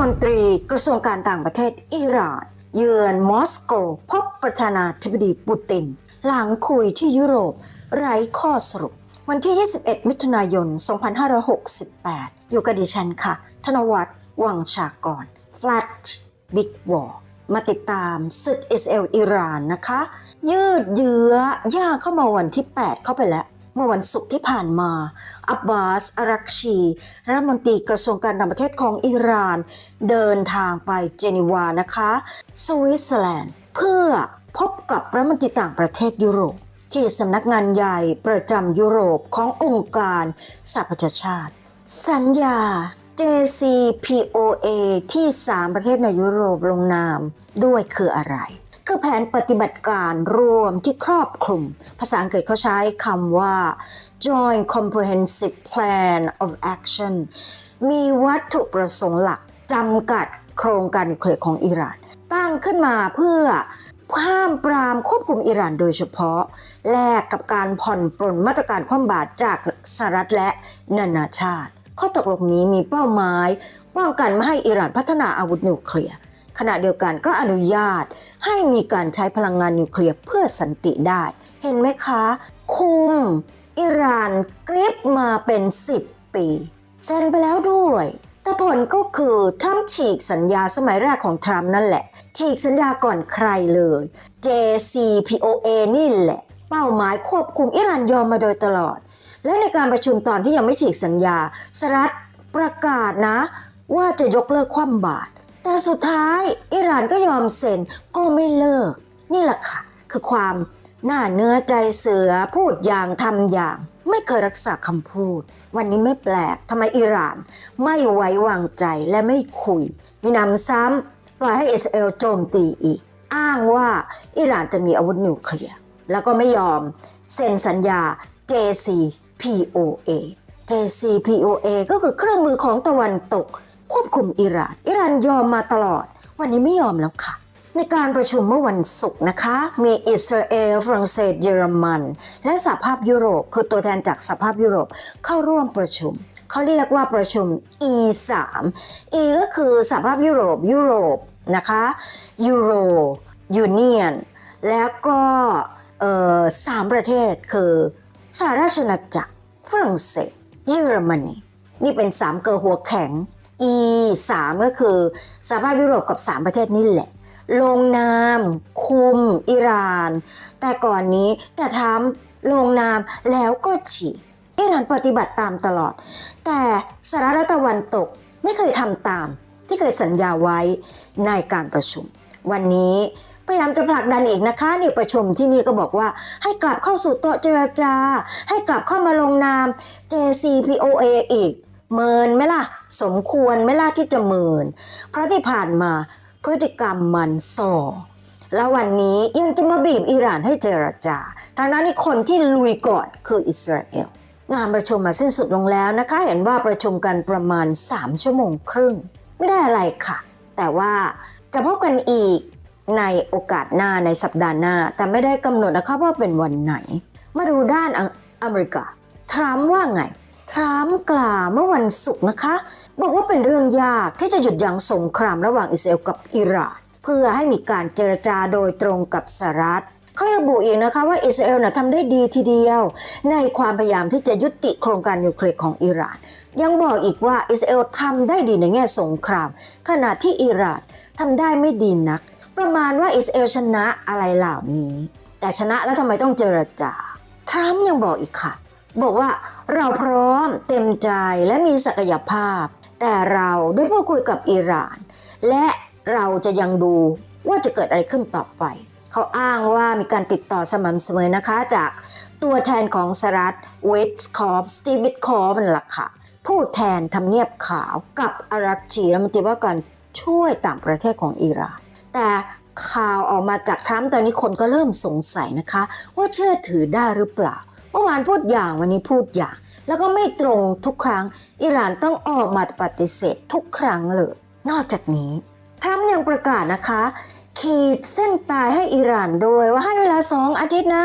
มนตรีกระทรวงการต่างประเทศอิหร่าน เยือนมอสโก พบประธานาธิบดีปูติน หลังคุยที่ยุโรป ไร้ข้อสรุป วันที่ 21 มิถุนายน 2568 อยู่กับดิฉันค่ะ ธนวัฒน์วังชากรฟลัชบิ๊กวอร์มาติดตามศึกอิสราเอลอิหร่านนะคะ ยืดเยื้อย่างเข้ามาวันที่ 8 เข้าไปแล้ว เมื่อวันศุกร์ที่ผ่านมา อับบาสอารักชี รัฐมนตรีกระทรวงการต่างประเทศของอิหร่าน เดินทางไปเจนีวานะคะ สวิตเซอร์แลนด์ เพื่อพบกับรัฐมนตรีต่างประเทศยุโรป ที่สำนักงานใหญ่ประจำยุโรปขององค์การสหประชาชาติ สัญญา JCPOA ที่ 3 ประเทศในยุโรปลงนามด้วยคืออะไรคือแผนปฏิบัติการรวมที่ครอบคลุม ภาษาอังกฤษเขาใช้คำว่า Joint Comprehensive Plan of Action มีวัตถุประสงค์หลักจำกัดโครงการนิวเคลียร์ของอิหร่าน ตั้งขึ้นมาเพื่อห้ามปรามควบคุมอิหร่านโดยเฉพาะ แลกกับการผ่อนปรนมาตรการคว่ำบาตรจากสหรัฐและนานาชาติ ข้อตกลงนี้มีเป้าหมายป้องกันไม่ให้อิหร่านพัฒนาอาวุธนิวเคลียร์ขณะเดียวกันก็อนุญาตให้มีการใช้พลังงานนิวเคลียร์เพื่อสันติได้ เห็นไหมคะ คุม อิหร่านกริปมาเป็น 10 ปี เซ็นไปแล้วด้วย แต่ผลก็คือทรัมป์ฉีกสัญญาสมัยแรกของทรัมป์นั่นแหละ ฉีกสัญญาก่อนใครเลย JCPOA นี่แหละ เป้าหมายควบคุมอิหร่านยอมมาโดยตลอด และในการประชุมตอนที่ยังไม่ฉีกสัญญาสหรัฐประกาศนะ ว่าจะยกเลิกคว่ำบาตรแต่สุดท้ายอิหร่านก็ยอมเซ็นก็ไม่เลิก นี่แหละค่ะ คือความ หน้าเนื้อใจเสือพูดอย่างทำอย่าง ไม่เคยรักษาคำพูด วันนี้ไม่แปลกทำไมอิหร่าน ไม่ไว้วางใจและไม่คุย มีนำซ้ำปล่อยให้อิสเอลโจมตีอีก อ้างว่าอิหร่านจะมีอาวุธนิวเคลียร์แล้วก็ไม่ยอมเซ็นสัญญา JCPOA JCPOA ก็คือเครื่องมือของตะวันตก ควบคุมอิหร่าน อิหร่านยอมมาตลอด วันนี้ไม่ยอมแล้วค่ะ ในการประชุมเมื่อวันศุกร์นะคะ มีอิสราเอลฝรั่งเศสเยอรมัน และสหภาพยุโรป คือตัวแทนจากสหภาพยุโรปเข้าร่วมประชุม เขาเรียกว่าประชุม E3 E ก็คือสหภาพยุโรปยุโรปนะคะยูโรยูเนียนแล้วก็สามประเทศคือสหราชอาณาจักรฝรั่งเศสเยอรมนีนี่เป็นสามเกอหัวแข็ง E 3ก็คือสหภาพยุโรปกับ 3 ประเทศนี่แหละ ลงนาม คุมอิหร่าน แต่ก่อนนี้แต่ทำลงนามแล้วก็ฉีกอิหร่านปฏิบัติตามตลอด แต่สหรัฐตะวันตกไม่เคยทำตามที่เคยสัญญาไว้ในการประชุม วันนี้พยายามจะผลักดันอีกนะคะนี่ประชุมที่นี่ก็บอกว่า ให้กลับเข้าสู่โต๊ะเจรจา ให้กลับเข้ามาลงนาม JCPOA อีก เมินไหมล่ะ สมควรไหมล่ะที่จะเมิน เพราะที่ผ่านมา พฤติกรรมมันส่อแล้ววันนี้ยังจะมาบีบอิหร่านให้เจรจาทางนั้นนี่คนที่ลุยก่อนคืออิสราเอล งานประชุมมาสิ้นสุดลงแล้วนะคะ เห็นว่าประชุมกันประมาณ 3 ชั่วโมงครึ่ง ไม่ได้อะไรค่ะ แต่ว่าจะพบกันอีกในโอกาสหน้าในสัปดาห์หน้า แต่ไม่ได้กำหนดนะคะว่าเป็นวันไหน มาดูด้านอเมริกา ทรัมป์ว่าไง ทรัมป์กล่าวเมื่อวันศุกร์นะคะ บอกว่าเป็นเรื่องยากที่จะหยุดยั้งสงครามระหว่างอิสราเอลกับอิหร่าน เพื่อให้มีการเจรจาโดยตรงกับสหรัฐเขาระบุอีกนะคะว่าอิสราเอลนะทำได้ดีทีเดียว ในความพยายามที่จะยุติโครงการนิวเคลียร์ของอิหร่าน ยังบอกอีกว่าอิสราเอลทำได้ดีในแง่สงคราม ขณะที่อิหร่านทำได้ไม่ดีนัก ประมาณว่าอิสราเอลชนะอะไรเหล่านี้ แต่ชนะแล้วทำไมต้องเจรจา ทรัมป์ยังบอกอีกค่ะ บอกว่าเราพร้อมเต็มใจและมีศักยภาพ แต่เราได้พูดคุยกับอิหร่าน และเราจะยังดูว่าจะเกิดอะไรขึ้นต่อไป เขาอ้างว่ามีการติดต่อสม่ำเสมอนะคะจากตัวแทนของสหรัฐเวสคอฟสตีวิทคอฟนั่นแหละค่ะผู้แทนทำเนียบขาวกับอารักชีรัฐมนตรีว่าการช่วยต่างประเทศของอิหร่าน แต่ข่าวออกมาจากทรัมป์ตอนนี้คนก็เริ่มสงสัยนะคะ ว่าเชื่อถือได้หรือเปล่าเมื่อวานพูดอย่างวันนี้พูดอย่าง แล้วก็ไม่ตรงทุกครั้ง อิหร่านต้องออกมาปฏิเสธทุกครั้งเลย นอกจากนี้ทรัมป์ยังประกาศนะคะ ขีดเส้นตายให้อิหร่านโดยว่าให้เวลาสองอาทิตย์นะ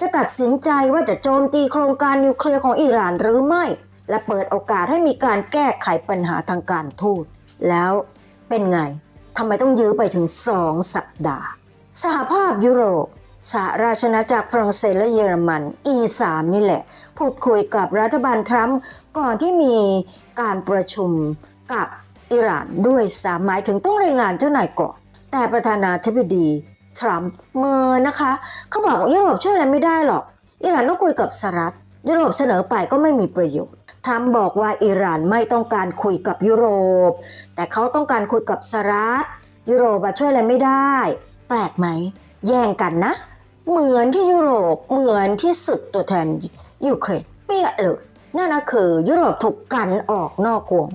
จะตัดสินใจว่าจะโจมตีโครงการนิวเคลียร์ของอิหร่านหรือไม่ และเปิดโอกาสให้มีการแก้ไขปัญหาทางการทูตแล้วเป็นไงทำไมต้องยื้อไปถึงสองสัปดาห์ สหภาพยุโรป สหราชอาณาจักรฝรั่งเศสและเยอรมัน E3 นี่แหละ พูดคุยกับรัฐบาลทรัมป์ก่อนที่มีการประชุมกับอิหร่านด้วยสามหมายถึงต้องรายงานเจ้านายก่อนแต่ประธานาธิบดีทรัมป์เมินนะคะ เขาบอกยุโรปช่วยอะไรไม่ได้หรอก อิหร่านต้องคุยกับสหรัฐยุโรปเสนอไปก็ไม่มีประโยชน์ทรัมป์บอกว่าอิหร่านไม่ต้องการคุยกับยุโรป แต่เขาต้องการคุยกับสหรัฐยุโรปช่วยอะไรไม่ได้ แปลกไหม แย่งกันนะ เหมือนที่ยุโรปเหมือนที่ศึกตัวแทนยูเครนเปี้ยเลยนั่นนะคือยุโรปถูกกันออกนอกวง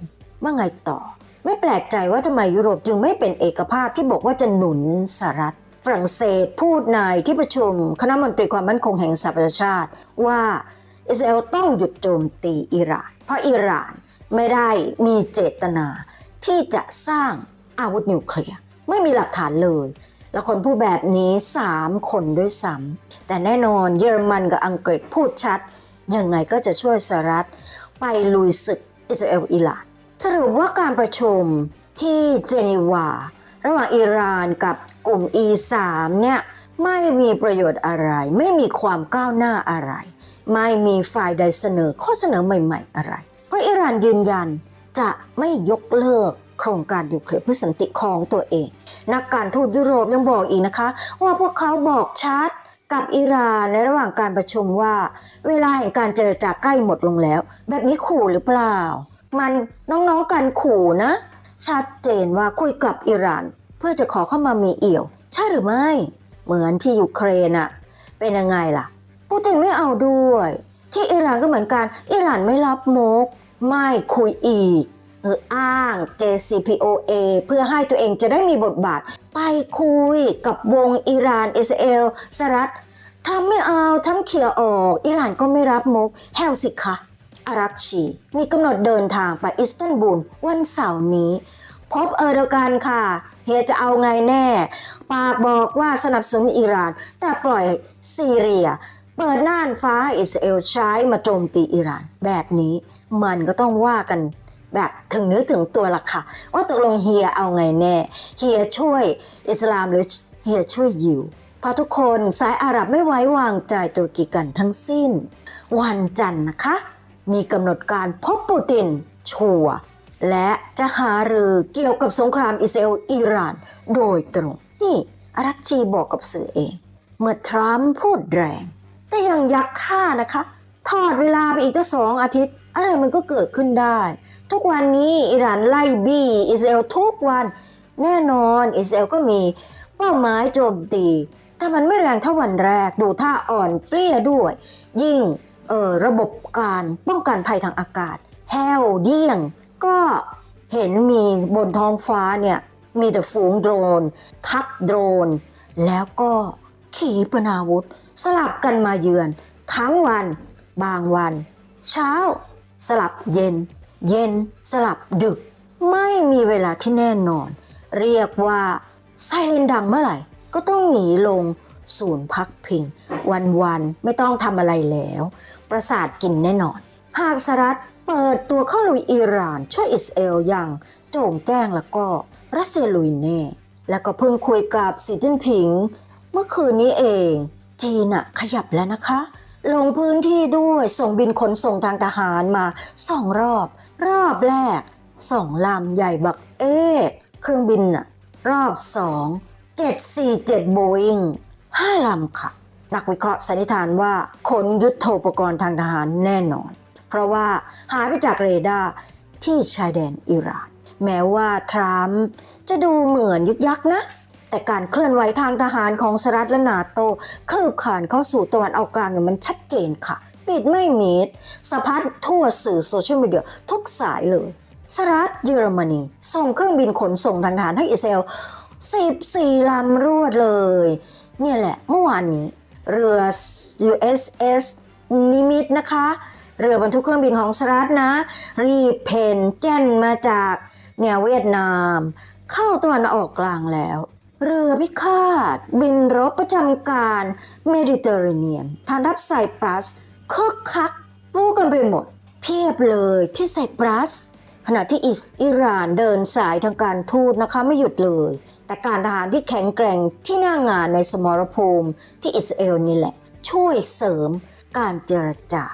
ว่าไงต่อ ไม่แปลกใจว่าทำไมยุโรปจึงไม่เป็นเอกภาพที่บอกว่าจะหนุนสหรัฐฝรั่งเศสพูดในที่ประชุมคณะมนตรีความมั่นคงแห่งสหประชาชาติว่าอิสราเอลต้องหยุดโจมตีอิหร่าน เพราะอิหร่านไม่ได้มีเจตนาที่จะสร้างอาวุธนิวเคลียร์ไม่มีหลักฐานเลย แล้วคนพูดแบบนี้ 3 คนด้วยซ้ำแต่แน่นอนเยอรมันกับอังกฤษพูดชัด ยังไงก็จะช่วยสหรัฐ ไปลุยศึกอิสราเอลอิหร่านสรุปว่าการประชุมที่เจนีวา ระหว่างอิหร่านกับกลุ่ม E3 เนี่ยไม่มีประโยชน์อะไร ไม่มีความก้าวหน้าอะไร ไม่มีฝ่ายใดเสนอข้อเสนอใหม่ ๆ อะไร เพราะอิหร่านยืนยันจะไม่ยกเลิกโครงการนิวเคลียร์เพื่อสันติของตัวเอง นักการทูตยุโรปยังบอกอีกนะคะ ว่าพวกเขาบอกชัดกับอิหร่านในระหว่างการประชุมว่า เวลาแห่งการเจรจาใกล้หมดลงแล้ว แบบนี้ขู่หรือเปล่า มันน้องๆกันขู่นะ ชัดเจนว่าคุยกับอิหร่าน เพื่อจะขอเข้ามามีเอี่ยว ใช่หรือไม่ เหมือนที่ยูเครนอะเป็นยังไงล่ะปูตินไม่เอาด้วย ที่อิหร่านก็เหมือนกันอิหร่านไม่รับมุกไม่คุยอีก เอออ้าง JCPOA เพื่อให้ตัวเองจะได้มีบทบาท ไปคุยกับวงอิหร่านอิสราเอลสหรัฐทำไม่เอาทำเขี่ยออกอิหร่านก็ไม่รับมุกแฮลสิคะอารักชีมีกำหนดเดินทางไปอิสตันบูลวันเสาร์นี้ พบเออร์โดกันค่ะ เฮียจะเอาไงแน่ ปากบอกว่าสนับสนุนอิหร่าน แต่ปล่อยซีเรีย เปิดน่านฟ้าให้อิสราเอลใช้มาโจมตีอิหร่าน แบบนี้มันก็ต้องว่ากัน แบบถึงเนื้อถึงตัวละค่ะ ว่าตกลงเฮียเอาไงแน่เฮียช่วยอิสลามหรือเฮียช่วยยิวเพราะทุกคนสายอาหรับไม่ไว้วางใจตุรกีกันทั้งสิ้น วันจันทร์นะคะ มีกำหนดการพบปูตินชัวและจะหารือเกี่ยวกับสงครามอิสราเอลอิหร่านโดยตรง นี่อารักจีบอกกับสื่อเอง เมื่อทรัมป์พูดแรง แต่ยังยักค่านะคะ ทอดเวลาไปอีกตั้งสองอาทิตย์ อะไรมันก็เกิดขึ้นได้ ทุกวันนี้อิหร่านไล่บี้อิสราเอลทุกวัน แน่นอนอิสราเอลก็มีเป้าหมายโจมตีแต่มันไม่แรงเท่าวันแรก ดูท่าอ่อนเปรี้ยด้วย ยิ่งเออระบบการป้องกันภัยทางอากาศแฮวเดี่ยง ก็เห็นมีบนท้องฟ้าเนี่ย มีแต่ฝูงโดรน ทับโดรน แล้วก็ขีปนาวุธ สลับกันมาเยือน ทั้งวัน บางวัน เช้า สลับเย็น เย็นสลับดึก ไม่มีเวลาที่แน่นอน เรียกว่าไซเรนดังเมื่อไหร่ ก็ต้องหนีลงศูนย์พักพิง วันๆไม่ต้องทำอะไรแล้ว ประสาทกินแน่นอน หากสหรัฐเปิดตัวเข้าลุยอิหร่าน ช่วยอิสราเอลอย่างโจ่งแจ้งแล้วก็รัสเซียลุยแน่แล้วก็เพิ่งคุยกับสีจิ้นผิง เมื่อคืนนี้เอง จีนอะขยับแล้วนะคะ ลงพื้นที่ด้วยส่งบินขนส่งทางทหารมาสองรอบ รอบแรกสองลำใหญ่บักเอ๊เครื่องบินอะรอบสอง747โบอิงห้าลำค่ะ นักวิเคราะห์สันนิษฐานว่าขนยุทโธปกรณ์ทางทหารแน่นอน เพราะว่าหายไปจากเรดาร์ที่ชายแดนอิหร่าน แม้ว่าทรัมป์จะดูเหมือนยึกยักนะ แต่การเคลื่อนไหวทางทหารของสหรัฐและนาโตคืบขานเข้าสู่ตะวันออกกลางเนี่ยมันชัดเจนค่ะ ปิดไม่มิดสะพัดทั่วสื่อโซเชียลมีเดียทุกสายเลยสหรัฐเยอรมนี ส่งเครื่องบินขนส่งทางทหารให้อิสราเอล14 ลำรวดเลย เนี่ยแหละเมื่อวานนี้ เรือ USS นิมิตนะคะ เรือบรรทุกเครื่องบินของสหรัฐนะ รีบเพนแจ้นมาจากเนี่ยเวียดนาม เข้าตะวันออกกลางแล้ว เรือพิฆาต บินรบประจำการเมดิเตอร์เรเนียนทานทัพไซปรัส คึกคักรู้กันไปหมด เพียบเลยที่ไซปรัส ขณะที่อิสอิหร่านเดินสายทางการทูตนะคะไม่หยุดเลย แต่การทหารที่แข็งแกร่งที่หน้างานในสมรภูมิที่อิสราเอลนี่แหละ ช่วยเสริมการเจรจา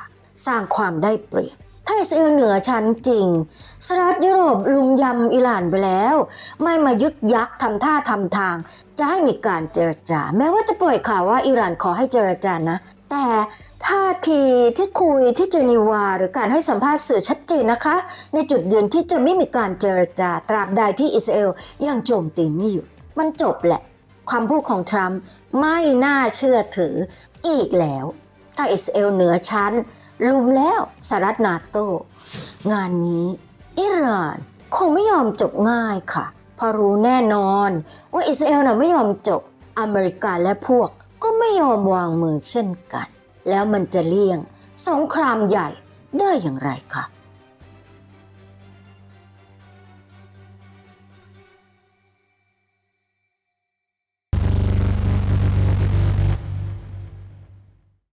สร้างความได้เปรียบถ้าอิสราเอลเหนือชั้นจริงสหรัฐยุโรปลุมยำอิหร่านไปแล้ว ไม่มายึกยักทำท่าทำทาง จะให้มีการเจรจา แม้ว่าจะปล่อยข่าวว่าอิหร่านขอให้เจรจานะ แต่ ท่าทีที่คุยที่เจนีวา หรือการให้สัมภาษณ์สื่อชัดเจนนะคะ ในจุดยืนที่จะไม่มีการเจรจาตราบใดที่อิสราเอลยังโจมตีไม่หยุดมันจบแหละความพูดของทรัมป์ไม่น่าเชื่อถืออีกแล้ว ถ้าอิสราเอลเหนือชั้น ลุมแล้วสหรัฐนาโต งานนี้อิหร่านคงไม่ยอมจบง่ายค่ะพราะรู้แน่นอนว่าอิสราเอลน่ะไม่ยอมจบอเมริกาและพวกก็ไม่ยอมวางมือเช่นกัน แล้วมันจะเลี่ยงสงครามใหญ่ได้อย่างไรคะ